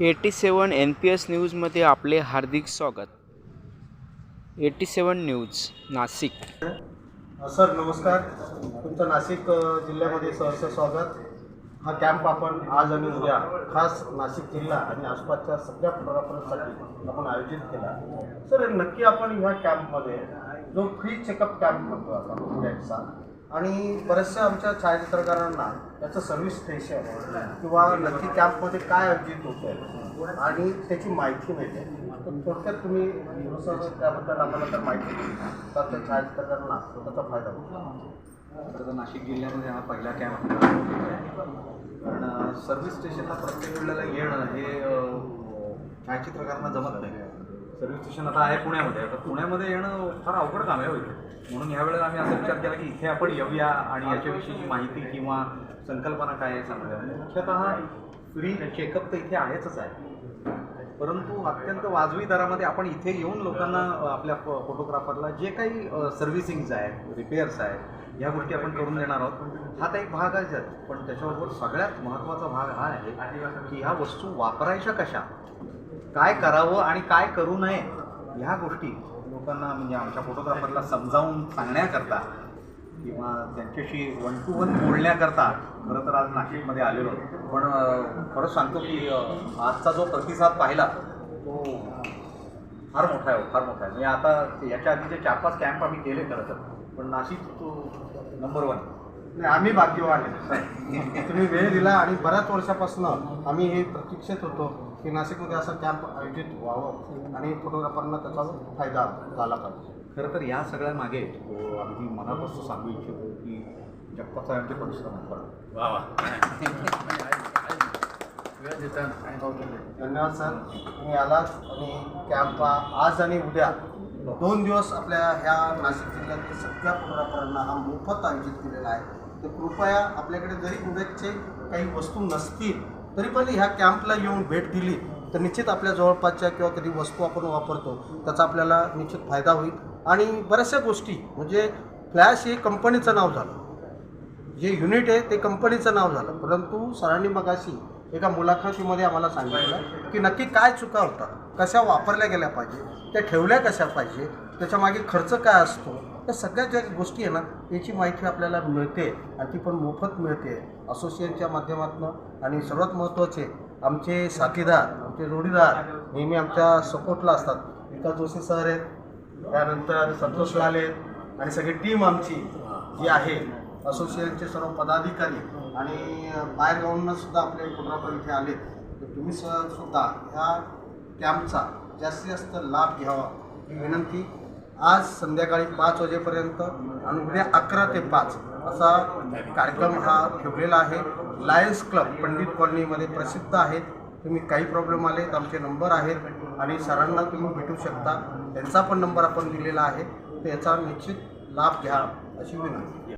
Eighty seven N P S न्यूजमध्ये आपले हार्दिक स्वागत. Eighty seven news Nashik. Sir नमस्कार. तुमचं नाशिक जिल्ह्यामध्ये सहर्ष स्वागत. हा कॅम्प आपण आज आणि उद्या खास नाशिक जिल्हा आणि आसपासच्या सगळ्या फोटोग्राफरसाठी आपण आयोजित केला. सर नक्की आपण ह्या कॅम्पमध्ये जो फ्री चेकअप कॅम्प म्हणतो आपण उद्याचा आणि बऱ्याचशा आमच्या छायाचित्रकारांना त्याचं सर्व्हिस स्टेशन किंवा नक्की कॅम्पमध्ये काय आयोजित होतं आहे आणि त्याची माहिती मिळते. तर थोडक्यात तुम्ही त्याबद्दल आम्हाला तर माहिती तर त्या छायाचित्रकारांना त्याचा फायदा होतो. तर नाशिक जिल्ह्यामध्ये हा पहिला कॅम्प कारण सर्व्हिस स्टेशनला प्रत्येक वेळेला येणं हे छायाचित्रकारांना जमत नाही. सर्व्हिस स्टेशन आता आहे पुण्यामध्ये. आता पुण्यामध्ये येणं फार अवघड काम आहे होईल म्हणून यावेळेला आम्ही असा विचार केला की इथे आपण येऊया आणि याच्याविषयीची माहिती किंवा संकल्पना काय आहे सांगूया. मुख्यतः फ्री चेकअप तर इथे आहेच आहे. परंतु अत्यंत वाजवी दरामध्ये आपण इथे येऊन लोकांना आपल्या फोटोग्राफरला जे काही सर्व्हिसिंग्स आहेत रिपेअर्स आहेत ह्या गोष्टी आपण करून देणार आहोत. हा तर एक भाग आहे. पण त्याच्याबरोबर सगळ्यात महत्त्वाचा भाग हा आहे की ह्या वस्तू वापरायच्या कशा? काय करावं आणि काय करू नये ह्या गोष्टी लोकांना म्हणजे आमच्या फोटोग्राफरला समजावून सांगण्याकरता किंवा त्यांच्याशी वन टू वन बोलण्याकरता खरं तर आज नाशिकमध्ये आलेलो. पण खरंच सांगतो की आजचा जो प्रतिसाद पाहिला तो फार मोठा आहे हो, फार मोठा आहे. म्हणजे आता याच्या आधीचे चार पाच कॅम्प आम्ही केले खरं तर. पण नाशिक तो नंबर वन नाही आम्ही भाग्यवान आहे. तुम्ही वेळ दिला आणि बऱ्याच वर्षापासून आम्ही हे प्रतीक्षेत होतो की नाशिकमध्ये असा कॅम्प आयोजित व्हावं आणि फोटोग्राफरना त्याचा फायदा झाला पाहिजे. खरं तर या सगळ्या मागे अं, अगदी मनापासून सांगू इच्छितो की जगताप साहेबांचे परिश्रम. धन्यवाद सर. तुम्ही आलात आणि कॅम्प आज आणि उद्या. दोन दिवस आपल्या ह्या नाशिक जिल्ह्यातील सगळ्या फोटोग्राफरांना हा मोफत आयोजित केलेला आहे. तर कृपया आपल्याकडे जरी उद्याचे काही वस्तू नसतील तरी पण ह्या कॅम्पला येऊन भेट दिली तर निश्चित आपल्या जवळपासच्या किंवा कधी वस्तू आपण वापरतो त्याचा आपल्याला निश्चित फायदा होईल. आणि बऱ्याचशा गोष्टी म्हणजे फ्लॅश हे कंपनीचं नाव झालं. जे युनिट आहे ते कंपनीचं नाव झालं. परंतु सरांनी मगाशी एका मुलाखतीमध्ये आम्हाला सांगितलं की नक्की काय चुका होतात कशा वापरल्या गेल्या पाहिजे त्या ठेवल्या कशा पाहिजे त्याच्यामागे खर्च काय असतो त्या सगळ्या ज्या गोष्टी आहे ना याची माहिती आपल्याला मिळते आणि ती पण मोफत मिळते. असोसिएशनच्या माध्यमातून आणि सर्वात महत्त्वाचे आमचे साथीदार आमचे जोडीदार नेहमी आमच्या सपोर्टला असतात. विकास जोशी सर आहेत त्यानंतर संतोष लाल आहेत आणि सगळी टीम आमची जी आहे असोसिएशनचे सर्व पदाधिकारी आणि बाहेर सुद्धा आपले फोटोग्राफर इथे आले तर तुम्ही स सुद्धा ह्या कॅम्पचा जास्तीत जास्त लाभ घ्यावा. ही विनंती आज संध्याकाळी पाच वाजेपर्यंत आणि उद्या अकरा ते पाच असा कार्यक्रम हा ठेवलेला आहे. लायन्स क्लब पंडित कॉलनीमध्ये प्रसिद्ध आहेत. तुम्ही काही प्रॉब्लेम आले तर आमचे नंबर आहेत आणि सरांना तुम्ही भेटू शकता. त्यांचा पण नंबर आपण दिलेला आहे. तर याचा निश्चित लाभ घ्या अशी विनंती.